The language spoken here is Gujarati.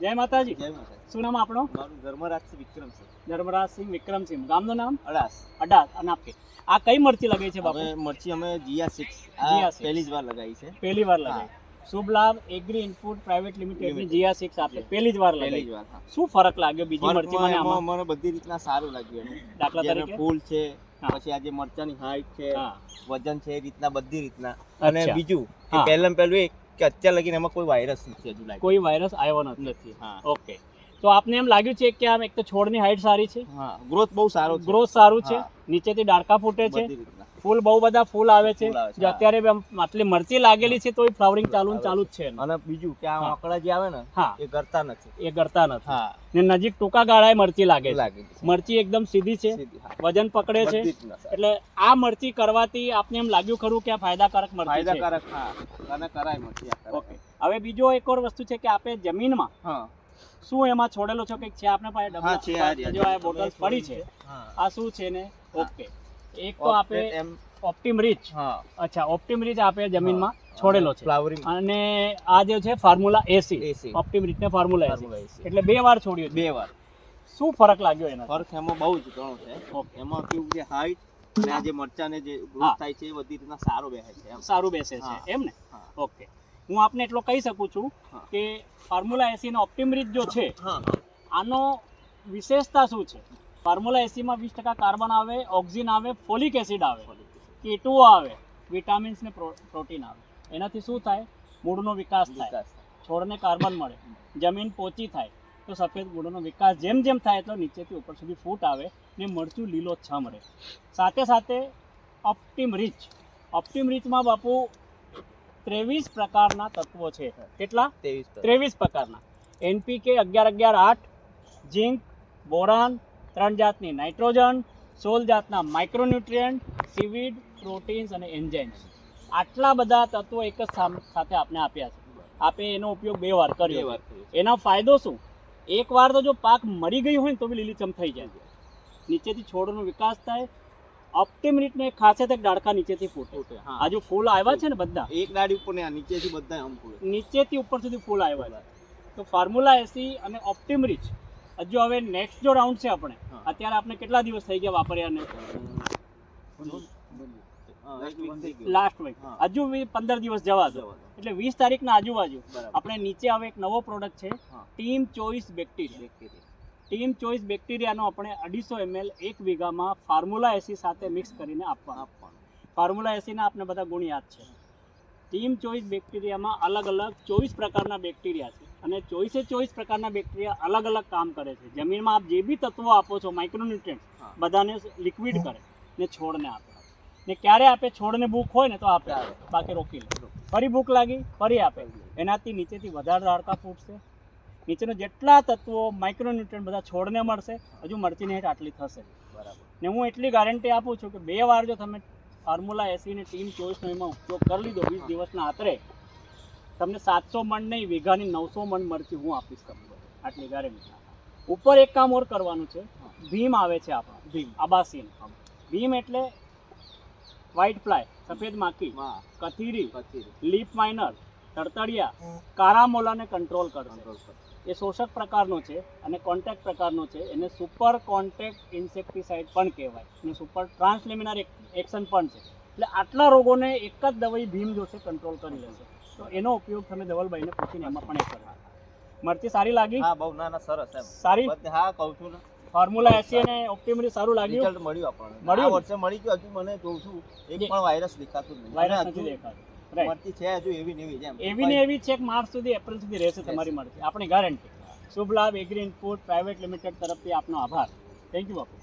જય માતાજી. જય માતા શું નામ આપણો મારું ધર્મરાજ વિક્રમ છે. ધર્મરાજસિંહ વિક્રમસિંહ ગામનું નામ? અડાસ. અડાસ. અને આપકે આ કઈ મરચી લગાવી છે બાપુ? મરચી અમે જીયા સિક્સ જીયા પહેલી જ વાર લગાવી છે. પહેલી વાર લગાવી Shubh Labh agri input private લિમિટેડની જીયા સિક્સ આપે. પહેલી જ વાર પહેલી જ વાર શું ફરક લાગ્યો બીજી મરચી મને આમાં? મને બધી રીતના સારું લાગ્યું દાખલા તરીકે? ફૂલ છે પછી આજે મરચાની હાઈટ છે વજન છે એ રીતના બધી રીતના. અને બીજું કે હા. પહેલું એક કે અત્યાર લગીને એમાં કોઈ વાયરસ નથી હજુ કોઈ વાયરસ આવ્યો નથી. હા. ઓકે તો આપને એમ લાગ્યું છે કે આમ એક તો છોડની હાઈટ સારી છે. હા ગ્રોથ બહુ સારો ગ્રોથ સારું છે. નીચેથી ડાળકા ફૂટે છે. ફૂલ બહુ બધા ફૂલ આવે છે. જો. અત્યારે આટલી મરચી લાગેલી છે તોય ફ્લાવરિંગ ચાલુ ચાલુ જ છે. અને બીજું કે આ. આંકડા જે આવે ને હા. એ કરતા નથી. એ કરતા નથી. હા. ને નજીક ટૂંકા ગાળાએ મરચી લાગે છે. મરચી એકદમ સીધી છે. વજન પકડે છે. એટલે આ મરચી કરવાથી આપને એમ લાગ્યું ખરું કે આ ફાયદાકારક મરચી છે. ફાયદાકારક હા. અને કરાય મરચી ઓકે. હવે બીજો એક ઓર વસ્તુ છે કે આપે જમીનમાં હા. શું એમાં છોડેલો છો? કે છે આપણે પાસે? ડબ્બા છે આ બોટલ પડી છે. આ શું છે ને? ઓકે. એક તો આપે એમ. ઓપ્ટિમ રીચ હા. અચ્છા ઓપ્ટિમ રીચ આપે જમીનમાં છોડેલો છે. ફ્લાવરિંગ અને આ જે છે formula AC AC Optim Rich ને ફોર્મ્યુલા એસી એટલે બે વાર છોડ્યું બે વાર. શું ફરક લાગ્યો એનો ફરક એમાં બહુ જ ઘણો છે. એમાં કેવું છે હાઈટ અને આ જે મરચાને જે. ગ્રોથ થાય છે એ બધી રીતના સારો બેસે છે એમ. સારું બેસે છે. એમ ને? ઓકે હું આપને એટલો કહી શકું છું કે ફોર્મ્યુલા એસી નો ઓપ્ટિમ રીચ જો છે આનો વિશેષતા શું છે? ફોર્મ્યુલા એસીમાં વીસ ટકા કાર્બન આવે ઓક્સિજન આવે ફોલિક એસિડ આવે. કેટુ આવે વિટામિન્સ ને પ્રોટીન આવે. એનાથી શું થાય? મૂળનો વિકાસ થાય. છોડને કાર્બન મળે. જમીન પોચી થાય. તો સફેદ મૂળનો વિકાસ જેમ જેમ થાય એટલો નીચેથી ઉપર સુધી ફૂટ આવે ને મરચું લીલોછમ રહે સાથે સાથે ઓપ્ટિમ રીચ. ઓપ્ટિમ રીચમાં બાપુ ત્રેવીસ પ્રકારના તત્વો છે. કેટલા? ત્રેવીસ ત્રેવીસ પ્રકારના. એનપીકે અગિયાર અગિયાર આઠ જિંક બોરાન ત્રણ જાતની નાઇટ્રોજન સોળ જાતના માઇક્રોન્યુટ્રિયન્ટ સીવીડ પ્રોટીન્સ અને એન્ઝાઇમ્સ આટલા બધા તત્વો એક જ સાથે આપણે આપ્યા છે. આપે એનો ઉપયોગ બે વાર કર્યો. એના ફાયદો શું? એક વાર તો જો પાક મરી ગઈ હોય ને તો બી લીલીચમ થઈ જાય. નીચેથી છોડનો વિકાસ થાય. ઓપ્ટિમ ખાસે તક ડાળખા નીચેથી ફૂટે. ફૂટે, હા. આ ફૂલ આવ્યા છે ને બધા. એક ડાળી ઉપર આ નીચેથી બધા નીચેથી ઉપર સુધી ફૂલ આવ્યા છે. તો ફોર્મ્યુલા એસી અને ઓપ્ટિમ રીચ હજુ હવે નેક્સ્ટ જો રાઉન્ડ છે આપણે અત્યારે આપણે કેટલા દિવસ થઈ ગયા વાપર્યાને. લાસ્ટ વીક હજુ પંદર દિવસ જવા દો. એટલે વીસ તારીખના આજુબાજુ. આપણે નીચે હવે એક નવો પ્રોડક્ટ છે team choice bacteria team choice બેક્ટેરિયાનો આપણે અઢીસો એમએલ એક વીઘામાં ફાર્મ્યુલા એસી સાથે મિક્સ કરીને આપવાનો. આપવાનું. ફોર્મ્યુલા એસીના આપણે બધા ગુણ યાદ છે. ટીમ ચોઈસ બેક્ટેરિયામાં અલગ અલગ ચોવીસ પ્રકારના બેક્ટેરિયા છે. અને ચોવીસે ચોવીસ પ્રકારના બેક્ટેરિયા અલગ અલગ કામ કરે છે. જમીનમાં આપ જે બી તત્વો આપો છો માઇક્રોન્યુટ્રિયન્ટ બધાને લિક્વિડ કરે ને છોડને આપે. ને ક્યારે આપે છોડને ભૂખ હોય ને તો આપે. આવે બાકી રોકી લે. ફરી ભૂખ લાગી ફરી આપે. એનાથી નીચેથી વધારે હાડકા ફૂટશે. નીચેના જેટલા તત્વો માઇક્રોન્યુટ્રન્ટ બધા છોડને મળશે. હજુ મળતી હેઠ આટલી થશે. બરાબર. ને હું એટલી ગારંટી આપું છું કે બે વાર જો તમે ફોર્મ્યુલા એસીને ટીમ ચોવીસ એમાં ઉપયોગ કરી લીધો. વીસ દિવસના આતરે તમને સાતસો મણ નહીં વીઘાની નવસો મણ મરચી હું આપીશ તમને. આટલી ગારંટી ઉપર એક કામ ઓર કરવાનું છે. ભીમ આવે છે આપણો. ભીમ. આબાસીન. ભીમ એટલે વ્હાઇટ ફ્લાય સફેદ માખી કથીરી લીપ માઇનર તડતડિયા કારામોલાને કંટ્રોલ કરશે. એ શોષક પ્રકારનો છે અને કોન્ટેક્ટ પ્રકારનો છે. એને સુપર કોન્ટેક્ટ ઇન્સેક્ટિસાઇડ પણ કહેવાય. અને સુપર ટ્રાન્સલેમિનાર એક્શન પણ છે. એટલે આટલા રોગોને એક જ દવાઈ ભીમ જોશે કંટ્રોલ કરી લેશે. તો એનો ઉપયોગ તમે ધવલભાઈને પૂછીને એમાં પણ એ કરવા મરચી સારી લાગી? હા બહુ ના ના સરસ એમ. સારી? હા કહું છું ને. ફોર્મ્યુલા એસી અને ઓપ્ટિમરી સારું લાગ્યું? રિઝલ્ટ મળ્યું આપણને. મળ્યું? વર્ષે મળી ગયું. હજુ મને જોઉં છું. એક પણ વાયરસ દેખાતું નથી વાયરસ નથી દેખાતું. મરચી છે હજુ એવી ને એવી જ એવી ને એવી છેક માર્ચ સુધી એપ્રિલ સુધી રહેશે તમારી મરચી આપણી ગારંટી શુભ Labh agri input private limited તરફથી આપનો આભાર. Thank you Bapu.